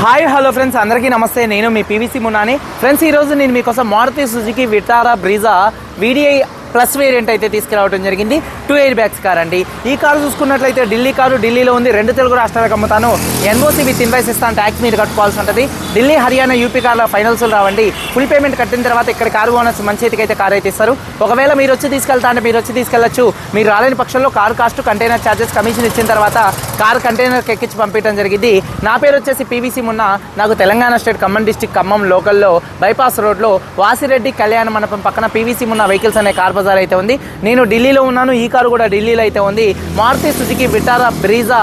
Hi hello friends అందరికీ నమస్తే. నేను మీ పీవీసీ మున్నాని ఫ్రెండ్స్ ఈరోజు నేను మీకోసం Maruti Suzuki Vitara Brezza VDI plus variant అయితే తీసుకురావడం జరిగింది. టూ ఎయిర్ బ్యాగ్స్ కార్ అండి. ఈ కారు చూసుకున్నట్లయితే ఢిల్లీ కారు ఢిల్లీలో ఉంది. రెండు తెలుగు రాష్ట్రాలకు అమ్ముతాను. ఎన్ఓసి విత్ ఇన్వైస్ ఇస్తాను ట్యాక్స్ మీరు కట్టుకోవాల్సి ఉంటుంది. ఢిల్లీ హర్యానా యూపీ కార్ల ఫైనల్స్ రావండి. ఫుల్ పేమెంట్ కట్టిన తర్వాత ఇక్కడ కారు ఓనర్స్ మంచి చేతికి అయితే కార్ అయితే ఇస్తారు. ఒకవేళ మీరు వచ్చి తీసుకెళ్తా అంటే మీరు వచ్చి తీసుకెళ్ళొచ్చు మీరు రాలేని పక్షంలో car cost container charges commission ఇచ్చిన తర్వాత కారు కంటైనర్కి ఎక్కించి పంపించడం జరిగింది. నా పేరు వచ్చేసి పీవీసీ మున్న. నాకు తెలంగాణ స్టేట్ ఖమ్మం డిస్టిక్ ఖమ్మం లోకల్లో బైపాస్ రోడ్లో వాసిరెడ్డి కళ్యాణ మండపం పక్కన పీవీసీ మున్న వెహికల్స్ అనే కార్ బజార్ అయితే ఉంది. నేను ఢిల్లీలో ఉన్నాను ఈ కారు కూడా ఢిల్లీలో అయితే ఉంది. Maruti Suzuki Vitara Brezza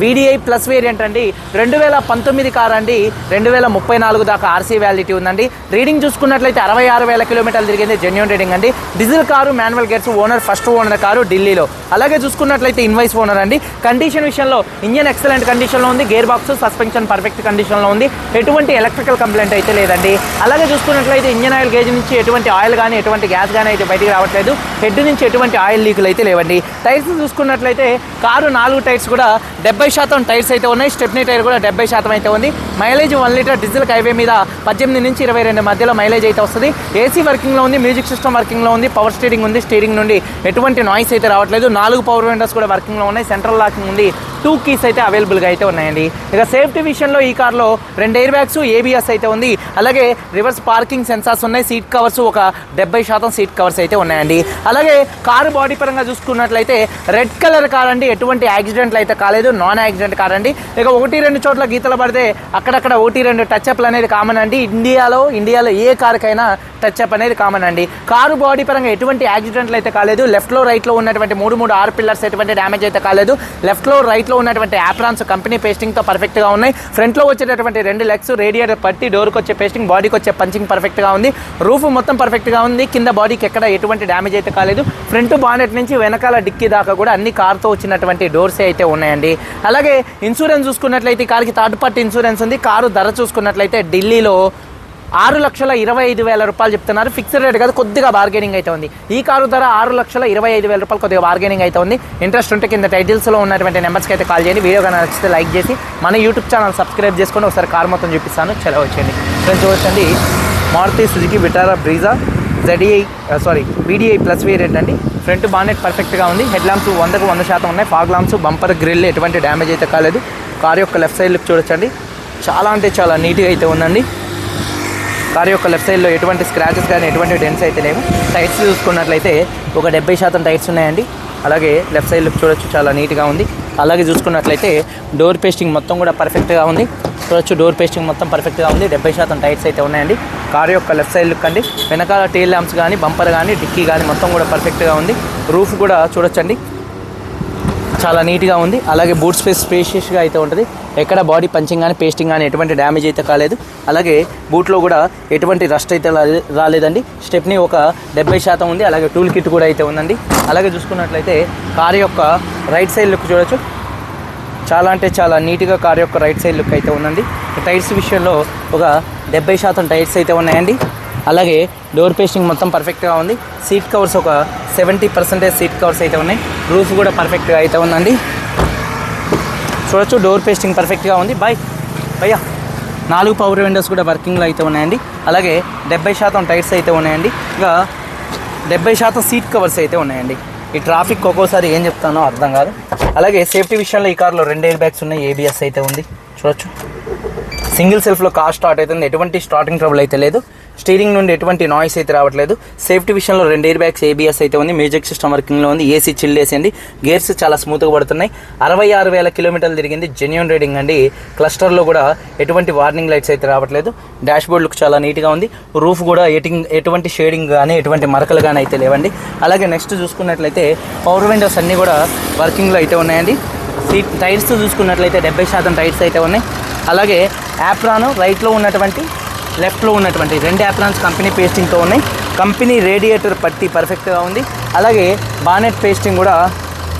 VDI plus variant అండి. రెండు వేల పంతొమ్మిది కార్ అండి. రెండు వేల ముప్పై నాలుగు దాకా ఆర్సీ వ్యాలిటీ ఉందండి. రీడింగ్ చూసుకున్నట్లయితే అరవై ఆరు వేల కిలోమీటర్లు తిరిగింది. జెన్యున్ రీడింగ్ అండి. Diesel car manual gears owner first owner car ఢిల్లీలో. అలాగే చూసుకున్నట్లయితే ఇన్వైస్ ఓనర్ అండి. కండిషన్ విషయంలో ఇంజన్ ఎక్సలెంట్ కండిషన్లో ఉంది. గేర్ బాక్స్ సస్పెన్షన్ పర్ఫెక్ట్ కండిషన్లో ఉంది. ఎటువంటి ఎలక్ట్రికల్ కంప్లైంట్ అయితే లేదండి. అలాగే చూసుకున్నట్లయితే ఇంజన్ ఆయిల్ గేజ్ నుంచి ఎటువంటి ఆయిల్ కానీ ఎటువంటి గ్యాస్ కానీ అయితే బయటికి రావట్లేదు. హెడ్ నుంచి ఎటువంటి ఆయిల్ లీకులు అయితే లేవండి. టైర్స్ చూసుకున్నట్లయితే కారు నాలుగు టైర్స్ కూడా డెబ్బై శాతం టైర్స్ అయితే ఉన్నాయి. స్టెప్నీ టైర్ కూడా డెబ్బై శాతం అయితే ఉంది. Mileage one litre diesel highway మీద పద్దెనిమిది నుంచి ఇరవై రెండు మధ్యలో మైలేజ్ అయితే వస్తుంది. ఏసీ వర్కింగ్లో ఉంది మ్యూజిక్ సిస్టమ్ వర్కింగ్లో ఉంది పవర్ స్టీరింగ్ ఉంది స్టీరింగ్ నుండి ఎటువంటి నాయిస్ అయితే రావట్లేదు. నాలుగు పవర్ విండోస్ కూడా వర్కింగ్లో ఉన్నాయి. సెంట్రల్ లాకింగ్ ఉంది. టూ కీస్ అయితే అవైలబుల్గా అయితే ఉన్నాయండి. ఇక సేఫ్టీ విషయంలో ఈ కార్లో రెండు ఎయిర్ బ్యాగ్స్ ఏబిఎస్ అయితే ఉంది. అలాగే రివర్స్ పార్కింగ్ సెన్సార్స్ ఉన్నాయి. సీట్ కవర్స్ ఒక డెబ్బై శాతం సీట్ కవర్స్ అయితే ఉన్నాయి. ఉన్నాయండి. అలాగే కారు బాడీ పరంగా చూసుకున్నట్లయితే రెడ్ కలర్ కార్ అండి. ఎటువంటి యాక్సిడెంట్లు అయితే కాలేదు. నాన్ యాక్సిడెంట్ కార్ అండి. ఇక ఒకటి రెండు చోట్ల గీతలు పడితే అక్కడక్కడ ఒకటి రెండు టచ్ అప్లు అనేది కామన్ అండి. ఇండియాలో ఇండియాలో ఏ కారుకైనా టచ్ అప్ అనేది కామన్ అండి. కారు బాడీ పరంగా ఎటువంటి యాక్సిడెంట్లు అయితే కాలేదు. లెఫ్ట్లో రైట్లో ఉన్నటువంటి మూడు మూడు ఆరు పిల్లర్స్ ఎటువంటి డ్యామేజ్ అయితే కాలేదు. లెఫ్ట్లో రైట్లో ఉన్నటువంటి యాప్రాన్స్ కంపెనీ పేస్టింగ్తో పర్ఫెక్ట్గా ఉన్నాయి. ఫ్రంట్లో వచ్చేటటువంటి రెండు లెగ్స్ రేడియేటర్ పట్టి డోర్కి వచ్చే పేస్టింగ్ బాడీకి వచ్చే పంచింగ్ పర్ఫెక్ట్గా ఉంది. రూఫ్ మొత్తం పర్ఫెక్ట్గా ఉంది. కింద బాడీకి ఎక్కడ ఎటువంటి డ్యామేజ్ అయితే కాలేదు. ఫ్రంట్ బానెట్ నుంచి వెనకాల డిక్కీ దాకా కూడా అన్ని కార్తో వచ్చినటువంటి డోర్సే అయితే ఉన్నాయండి. అలాగే ఇన్సూరెన్స్ చూసుకున్నట్లయితే ఈ కార్కి థర్డ్ పార్టీ ఇన్సూరెన్స్ ఉంది. కారు ధర చూసుకున్నట్లయితే ఢిల్లీలో ఆరు లక్షల ఇరవై ఐదు వేల రూపాయలు చెప్తున్నారు. ఫిక్స్డ్ రేట్ కాదు కొద్దిగా బార్గెనింగ్ అయితే ఉంది. ఈ కారు ధర ఆరు లక్షల ఇరవై ఐదు వేల రూపాయలు కొద్దిగా బార్గెనింగ్ అయితే ఉంది. ఇంట్రెస్ట్ ఉంటే కింద టైటిల్స్లో ఉన్నటువంటి నెంబర్స్కి అయితే కాల్ చేయండి. వీడియో కానీ నచ్చితే లైక్ చేసి మన యూట్యూబ్ ఛానల్ సబ్స్క్రైబ్ చేసుకొని ఒకసారి కార్ మొత్తం చూపిస్తాను. చలో వచ్చేయండి. ఫ్రెండ్స్ చూడండి Maruti Suzuki Vitara Brezza? ZDI sorry VDI plus variant అండి. ఫ్రంట్ బానెట్ పర్ఫెక్ట్గా ఉంది. హెడ్ ల్యాంప్స్ వందకు వంద శాతం ఉన్నాయి. ఫాగ్ ల్యాంప్స్ బంపర్ గ్రిల్ ఎటువంటి డ్యామేజ్ అయితే కాలేదు. కార్ యొక్క లెఫ్ట్ సైడ్ లుక్ చూడొచ్చండి. చాలా అంటే చాలా నీట్గా అయితే ఉందండి. కార్ యొక్క లెఫ్ట్ సైడ్లో ఎటువంటి స్క్రాచెస్ కానీ ఎటువంటి డెన్స్ అయితే లేవు. టైర్స్ చూసుకున్నట్లయితే ఒక డెబ్బై శాతం టైర్స్ ఉన్నాయండి. అలాగే లెఫ్ట్ సైడ్ లుక్ చూడొచ్చు చాలా నీట్గా ఉంది. అలాగే చూసుకున్నట్లయితే డోర్ పేస్టింగ్ మొత్తం కూడా పర్ఫెక్ట్గా ఉంది. చూడొచ్చు డోర్ పేస్టింగ్ మొత్తం పర్ఫెక్ట్గా ఉంది. డెబ్బై శాతం టైర్స్ అయితే ఉన్నాయండి. కార్ యొక్క లెఫ్ట్ సైడ్ లుక్ అండి. వెనకాల టైల్ ల్యాంప్స్ కానీ బంపర్ కానీ డిక్కీ కానీ మొత్తం కూడా పర్ఫెక్ట్గా ఉంది. రూఫ్ కూడా చూడొచ్చండి. చాలా నీట్గా ఉంది. అలాగే బూట్ స్పేస్ స్పేషియస్గా అయితే ఉంటుంది. ఎక్కడ బాడీ పంచింగ్ కానీ పేస్టింగ్ కానీ ఎటువంటి డ్యామేజ్ అయితే కాలేదు. అలాగే బూట్లో కూడా ఎటువంటి రస్ట్ అయితే రాలేదండి. స్టెప్ని ఒక డెబ్బై శాతం ఉంది. అలాగే టూల్ కిట్ కూడా అయితే ఉందండి. అలాగే చూసుకున్నట్లయితే కార్ యొక్క రైట్ సైడ్ లుక్ చూడొచ్చు. చాలా అంటే చాలా నీట్గా కార్ యొక్క రైట్ సైడ్ లుక్ అయితే ఉందండి. టైర్స్ విషయంలో ఒక డెబ్బై శాతం టైర్స్ అయితే ఉన్నాయండి. అలాగే డోర్ పేస్టింగ్ మొత్తం పర్ఫెక్ట్గా ఉంది. సీట్ కవర్స్ ఒక సెవెంటీ పర్సెంటేజ్ సీట్ కవర్స్ అయితే ఉన్నాయి. రూఫ్ కూడా పర్ఫెక్ట్గా అయితే ఉందండి. చూడొచ్చు డోర్ పేస్టింగ్ పర్ఫెక్ట్గా ఉంది. బాయ్ భయ్యా. నాలుగు పవర్ విండోస్ కూడా వర్కింగ్లో అయితే ఉన్నాయండి. అలాగే డెబ్బై శాతం టైర్స్ అయితే ఉన్నాయండి. ఇంకా డెబ్బై శాతం సీట్ కవర్స్ అయితే ఉన్నాయండి. ఈ ట్రాఫిక్ ఒక్కోసారి ఏం చెప్తానో అర్థం కాదు. అలాగే సేఫ్టీ విషయంలో ఈ కార్లో రెండు ఎయిర్ బ్యాగ్స్ ఉన్నాయి ఏబిఎస్ అయితే ఉంది. చూడొచ్చు. సింగిల్ సెల్ఫ్లో కార్ స్టార్ట్ అవుతుంది. ఎటువంటి స్టార్టింగ్ ట్రబుల్ అయితే లేదు. స్టీరింగ్ నుండి ఎటువంటి నాయిస్ అయితే రావట్లేదు. సేఫ్టీ విషయంలో రెండు ఎయిర్ బ్యాగ్స్ ఏబిఎస్ అయితే ఉంది. మ్యూజిక్ సిస్టమ్ వర్కింగ్లో ఉంది. ఏసీ చిల్ అండి గేర్స్ చాలా స్మూత్గా పడుతున్నాయి. అరవై ఆరు వేల కిలోమీటర్లు తిరిగింది. జెన్యున్ రీడింగ్ అండి. క్లస్టర్లో కూడా ఎటువంటి వార్నింగ్ లైట్స్ అయితే రావట్లేదు. డాష్ బోర్డ్ లుక్ చాలా నీట్గా ఉంది. రూఫ్ కూడా ఎటింగ్ ఎటువంటి షేడింగ్ కానీ ఎటువంటి మరకలు కానీ అయితే లేవండి. అలాగే నెక్స్ట్ చూసుకున్నట్లయితే పవర్ విండోస్ అన్నీ కూడా వర్కింగ్లో అయితే ఉన్నాయండి. సీట్ టైర్స్ చూసుకున్నట్లయితే డెబ్బై శాతం టైర్స్ అయితే ఉన్నాయి. అలాగే యాప్రాన్ రైట్లో ఉన్నటువంటి లెఫ్ట్లో ఉన్నటువంటి రెండు యాప్రాన్స్ కంపెనీ పేస్టింగ్తో ఉన్నాయి. కంపెనీ రేడియేటర్ పట్టి పర్ఫెక్ట్గా ఉంది. అలాగే బానెట్ పేస్టింగ్ కూడా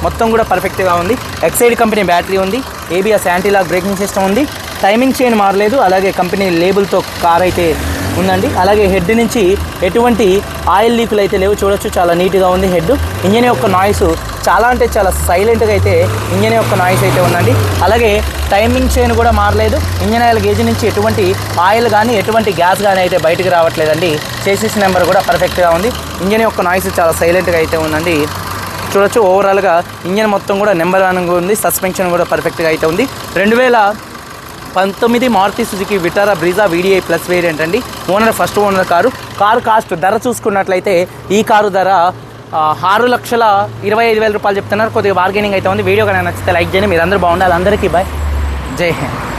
మొత్తం కూడా పర్ఫెక్ట్గా ఉంది. ఎక్సైడ్ కంపెనీ బ్యాటరీ ఉంది. ఏబిఎస్ యాంటీలాక్ బ్రేకింగ్ సిస్టమ్ ఉంది. టైమింగ్ చైన్ మారలేదు. అలాగే కంపెనీ లేబుల్తో కార్ అయితే ఉందండి. అలాగే హెడ్ నుంచి ఎటువంటి ఆయిల్ లీకులు అయితే లేవు. చూడొచ్చు చాలా నీట్గా ఉంది హెడ్. ఇంజన్ యొక్క నాయిస్ చాలా అంటే చాలా సైలెంట్గా అయితే ఇంజన్ యొక్క నాయిస్ అయితే ఉందండి. అలాగే టైమింగ్ చైన్ కూడా మారలేదు. ఇంజన్ ఆయిల్ గేజ్ నుంచి ఎటువంటి ఆయిల్ కానీ ఎటువంటి గ్యాస్ కానీ అయితే బయటకు రావట్లేదండి. చేసిస్ నెంబర్ కూడా పర్ఫెక్ట్గా ఉంది. ఇంజన్ యొక్క నాయిస్ చాలా సైలెంట్గా అయితే ఉందండి. చూడొచ్చు ఓవరాల్గా ఇంజన్ మొత్తం కూడా నెంబర్ వన్గా ఉంది. సస్పెన్షన్ కూడా పర్ఫెక్ట్గా అయితే ఉంది. రెండు వేల పంతొమ్మిది Maruti Suzuki Vitara Brezza VDI plus variant అండి. Owner first owner car. Car cost ధర చూసుకున్నట్లయితే ఈ కారు ధర ఆరు లక్షల ఇరవై ఐదు వేల రూపాయలు చెప్తున్నారు. కొద్దిగా బార్గెనింగ్ అయితే ఉంది. వీడియో కానీ నచ్చితే లైక్ చేయండి. మీరు అందరూ బాగుండాలి. అందరికీ బాయ్. జై హింద్.